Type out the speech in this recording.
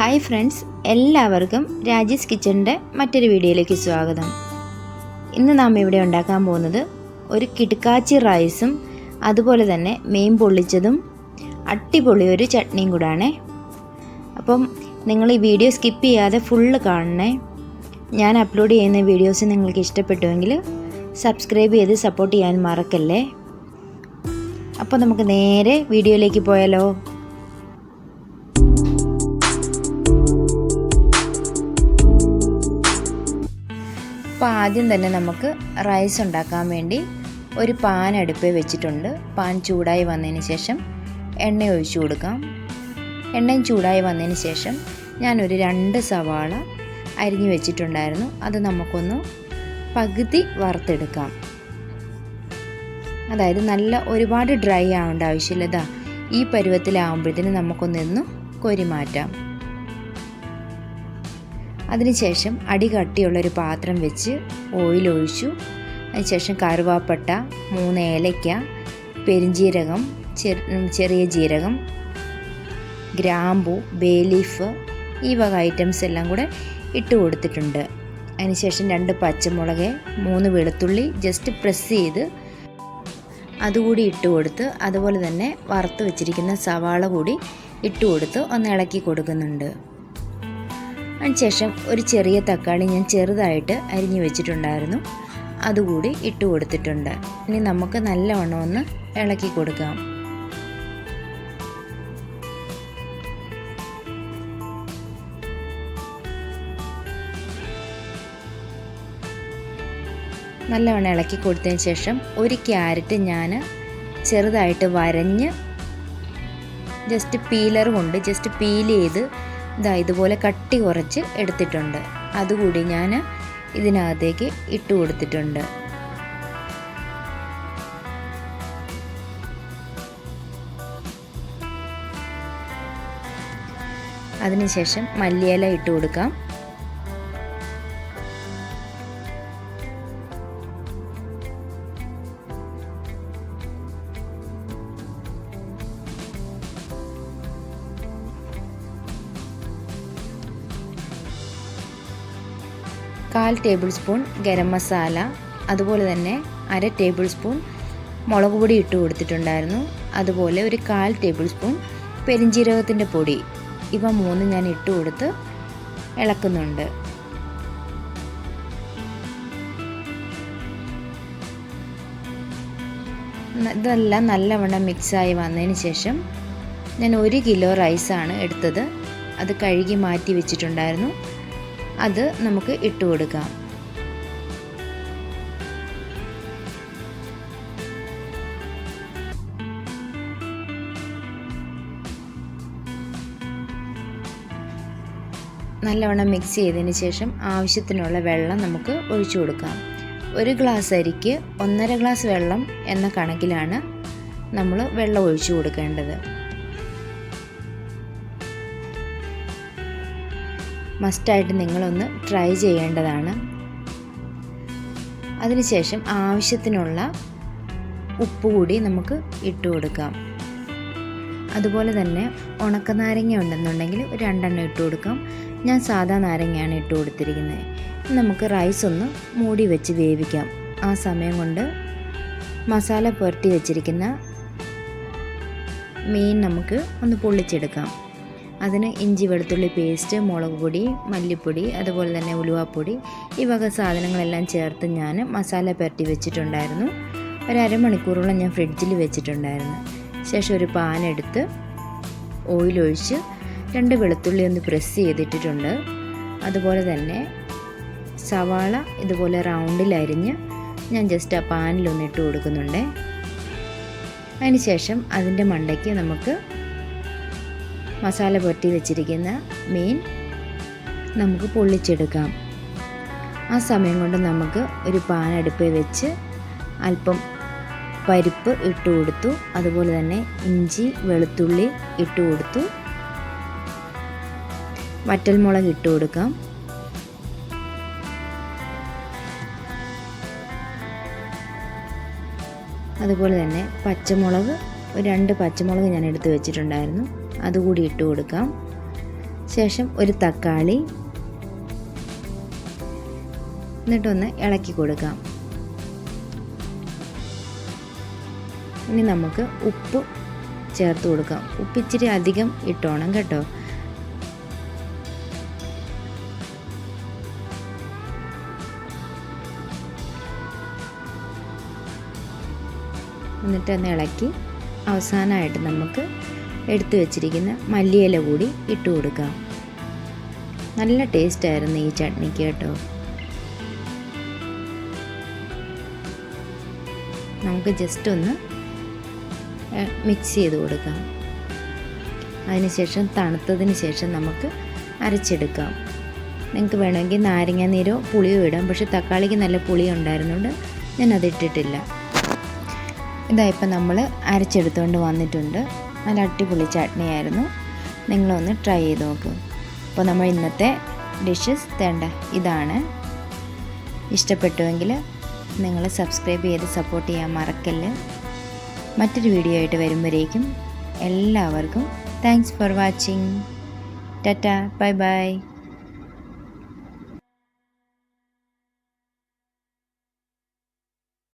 Hi friends എല്ലാവർക്കും രാജീസ് കിച്ചണിന്റെ മറ്റൊരു വീഡിയോയിലേക്ക് സ്വാഗതം. ഇന്ന് നാം ഇവിടെ ഉണ്ടാക്കാൻ പോകുന്നത് ഒരു കിടുക്കാച്ചി റൈസും അതുപോലെ തന്നെ മീൻ പൊള്ളിച്ചതും അട്ടിപൊളി ഒരു ചട്നിയും കൂടാണേ. അപ്പം നിങ്ങൾ ഈ വീഡിയോ സ്കിപ്പ് ചെയ്യാതെ ഫുള്ള് കാണണേ. ഞാൻ അപ്ലോഡ് ചെയ്യുന്ന വീഡിയോസ് നിങ്ങൾക്ക് ഇഷ്ടപ്പെട്ടുവെങ്കിൽ സബ്സ്ക്രൈബ് ചെയ്ത് സപ്പോർട്ട് ചെയ്യാൻ മറക്കല്ലേ? അപ്പോൾ നമുക്ക് നേരെ വീഡിയോയിലേക്ക് പോയാലോ? അപ്പോൾ ആദ്യം തന്നെ നമുക്ക് റൈസ് ഉണ്ടാക്കാൻ വേണ്ടി ഒരു പാൻ അടുപ്പിൽ വെച്ചിട്ടുണ്ട്. പാൻ ചൂടായി വന്നതിന് ശേഷം എണ്ണ ഒഴിച്ചു കൊടുക്കാം. എണ്ണയും ചൂടായി വന്നതിന് ശേഷം ഞാനൊരു രണ്ട് സവാള അരിഞ്ഞു വെച്ചിട്ടുണ്ടായിരുന്നു. അത് നമുക്കൊന്ന് പകുതി വറുത്തെടുക്കാം. അതായത് നല്ല ഒരുപാട് ഡ്രൈ ആവേണ്ട ആവശ്യമില്ല. ഈ പരുവത്തിലാവുമ്പോഴത്തേന് നമുക്കൊന്നിന്ന് കൊരി മാറ്റാം. അതിനുശേഷം അടി കട്ടിയുള്ളൊരു പാത്രം വെച്ച് ഓയിൽ ഒഴിച്ചു അതിനുശേഷം കറുവാപ്പട്ട മൂന്ന് ഏലയ്ക്ക പെരിഞ്ജീരകം ചെറിയ ജീരകം ഗ്രാമ്പു ബേലീഫ് ഈ വക ഐറ്റംസ് എല്ലാം കൂടെ ഇട്ട് കൊടുത്തിട്ടുണ്ട്. അതിനുശേഷം രണ്ട് പച്ചമുളക് മൂന്ന് വെളുത്തുള്ളി ജസ്റ്റ് പ്രസ് ചെയ്ത് അതുകൂടി ഇട്ട് കൊടുത്ത് അതുപോലെ തന്നെ വറുത്ത് വെച്ചിരിക്കുന്ന സവാള കൂടി ഇട്ട് കൊടുത്ത് ഒന്ന് ഇളക്കി കൊടുക്കുന്നുണ്ട്. അതിനുശേഷം ഒരു ചെറിയ തക്കാളി ഞാൻ ചെറുതായിട്ട് അരിഞ്ഞു വെച്ചിട്ടുണ്ടായിരുന്നു. അതുകൂടി ഇട്ട് കൊടുത്തിട്ടുണ്ട്. ഇനി നമുക്ക് നല്ലവണ്ണം ഒന്ന് ഇളക്കി കൊടുക്കാം. നല്ലവണ്ണം ഇളക്കി കൊടുത്തതിന് ശേഷം ഒരു ക്യാരറ്റ് ഞാൻ ചെറുതായിട്ട് വരഞ്ഞ് ജസ്റ്റ് പീലർ കൊണ്ട് ജസ്റ്റ് പീൽ ചെയ്ത് ഇതാ ഇതുപോലെ കട്ടി കുറച്ച് എടുത്തിട്ടുണ്ട്. അതുകൂടി ഞാൻ ഇതിനകത്തേക്ക് ഇട്ട് കൊടുത്തിട്ടുണ്ട്. അതിനുശേഷം മല്ലിയില ഇട്ട് കൊടുക്കാം. കാൽ ടേബിൾ സ്പൂൺ ഗരം മസാല അതുപോലെ തന്നെ അര ടേബിൾ സ്പൂൺ മുളക് പൊടി ഇട്ട് കൊടുത്തിട്ടുണ്ടായിരുന്നു. അതുപോലെ ഒരു കാൽ ടേബിൾ സ്പൂൺ പെരിഞ്ജീരകത്തിന്റെ പൊടി. ഇവ മൂന്ന് ഞാൻ ഇട്ട് കൊടുത്ത് ഇളക്കുന്നുണ്ട്. ഇതെല്ലാം നല്ലവണ്ണം മിക്സായി വന്നതിന് ശേഷം ഞാൻ ഒരു കിലോ റൈസാണ് എടുത്തത്. അത് കഴുകി മാറ്റി വെച്ചിട്ടുണ്ടായിരുന്നു. അത് നമുക്ക് ഇട്ട് കൊടുക്കാം. നല്ലവണ്ണം മിക്സ് ചെയ്തതിന് ശേഷം ആവശ്യത്തിനുള്ള വെള്ളം നമുക്ക് ഒഴിച്ചു കൊടുക്കാം. ഒരു ഗ്ലാസ് അരിക്ക് ഒന്നര ഗ്ലാസ് വെള്ളം എന്ന കണക്കിലാണ് നമ്മൾ വെള്ളം ഒഴിച്ചു കൊടുക്കേണ്ടത്. മസ്റ്റായിട്ട് നിങ്ങളൊന്ന് ട്രൈ ചെയ്യേണ്ടതാണ്. അതിനുശേഷം ആവശ്യത്തിനുള്ള ഉപ്പ് കൂടി നമുക്ക് ഇട്ട് കൊടുക്കാം. അതുപോലെ തന്നെ ഉണക്കനാരങ്ങ ഉണ്ടെന്നുണ്ടെങ്കിൽ ഒരു രണ്ടെണ്ണം ഇട്ട് കൊടുക്കാം. ഞാൻ സാധാ നാരങ്ങയാണ് ഇട്ട് കൊടുത്തിരിക്കുന്നത്. നമുക്ക് റൈസ് ഒന്ന് മൂടി വെച്ച് വേവിക്കാം. ആ സമയം കൊണ്ട് മസാല പുരട്ടി വെച്ചിരിക്കുന്ന മീൻ നമുക്ക് ഒന്ന് പൊള്ളിച്ചെടുക്കാം. അതിന് ഇഞ്ചി വെളുത്തുള്ളി പേസ്റ്റ് മുളക് പൊടി മല്ലിപ്പൊടി അതുപോലെ തന്നെ ഉലുവാപ്പൊടി. ഈ വക സാധനങ്ങളെല്ലാം ചേർത്ത് ഞാൻ മസാല പുരട്ടി വെച്ചിട്ടുണ്ടായിരുന്നു. ഒരു അരമണിക്കൂറോളം ഞാൻ ഫ്രിഡ്ജിൽ വെച്ചിട്ടുണ്ടായിരുന്നു. ശേഷം ഒരു പാൻ എടുത്ത് ഓയിലൊഴിച്ച് രണ്ട് വെളുത്തുള്ളി ഒന്ന് പ്രസ് ചെയ്തിട്ടിട്ടുണ്ട്. അതുപോലെ തന്നെ സവാള ഇതുപോലെ റൗണ്ടിൽ അരിഞ്ഞ് ഞാൻ ജസ്റ്റ് ആ പാനിലൊന്ന് ഇട്ട് കൊടുക്കുന്നുണ്ട്. അതിനുശേഷം അതിന്റെ മണ്ടയ്ക്ക് നമുക്ക് മസാല പുരട്ടി വെച്ചിരിക്കുന്ന മീൻ നമുക്ക് പൊള്ളിച്ചെടുക്കാം. ആ സമയം കൊണ്ട് നമുക്ക് ഒരു പാൻ അടുപ്പിൽ വെച്ച് അല്പം പരിപ്പ് ഇട്ട് കൊടുത്തു. അതുപോലെ തന്നെ ഇഞ്ചി വെളുത്തുള്ളി ഇട്ട് കൊടുത്തു. വറ്റൽമുളക് ഇട്ട് കൊടുക്കാം. അതുപോലെ തന്നെ പച്ചമുളക് രണ്ട് പച്ചമുളക് ഞാൻ എടുത്ത് വെച്ചിട്ടുണ്ടായിരുന്നു. അതുകൂടി ഇട്ട് കൊടുക്കാം. ശേഷം ഒരു തക്കാളി എന്നിട്ടൊന്ന് ഇളക്കി കൊടുക്കാം. ഇനി നമുക്ക് ഉപ്പ് ചേർത്ത് കൊടുക്കാം. ഉപ്പ് ഇച്ചിരി അധികം ഇട്ടോണം കേട്ടോ. എന്നിട്ടൊന്ന് ഇളക്കി. അവസാനമായിട്ട് നമുക്ക് എടുത്തു വെച്ചിരിക്കുന്ന മല്ലിയില കൂടി ഇട്ട് കൊടുക്കാം. നല്ല ടേസ്റ്റായിരുന്നു ഈ ചട്നിക്ക് കേട്ടോ. നമുക്ക് ജസ്റ്റ് ഒന്ന് മിക്സ് ചെയ്ത് കൊടുക്കാം. അതിനുശേഷം തണുത്തതിന് ശേഷം നമുക്ക് അരച്ചെടുക്കാം. നിങ്ങൾക്ക് വേണമെങ്കിൽ നാരങ്ങ നീരോ പുളിയോ ഇടാം. പക്ഷെ തക്കാളിക്ക് നല്ല പുളി ഉണ്ടായിരുന്നുകൊണ്ട് ഞാൻ അതിട്ടിട്ടില്ല ഇതാ ഇപ്പം നമ്മൾ അരച്ചെടുത്തുകൊണ്ട് വന്നിട്ടുണ്ട്. നല്ല അടിപൊളി ചട്നി ആയിരുന്നു നിങ്ങളൊന്ന് ട്രൈ ചെയ്ത് നോക്കും. അപ്പോൾ നമ്മൾ ഇന്നത്തെ ഡിഷസ് തേണ്ട ഇതാണ്. ഇഷ്ടപ്പെട്ടുവെങ്കിൽ നിങ്ങൾ സബ്സ്ക്രൈബ് ചെയ്ത് സപ്പോർട്ട് ചെയ്യാൻ മറക്കല്ല്. മറ്റൊരു വീഡിയോ ആയിട്ട് വരുമ്പോഴേക്കും എല്ലാവർക്കും thanks for watching tata bye bye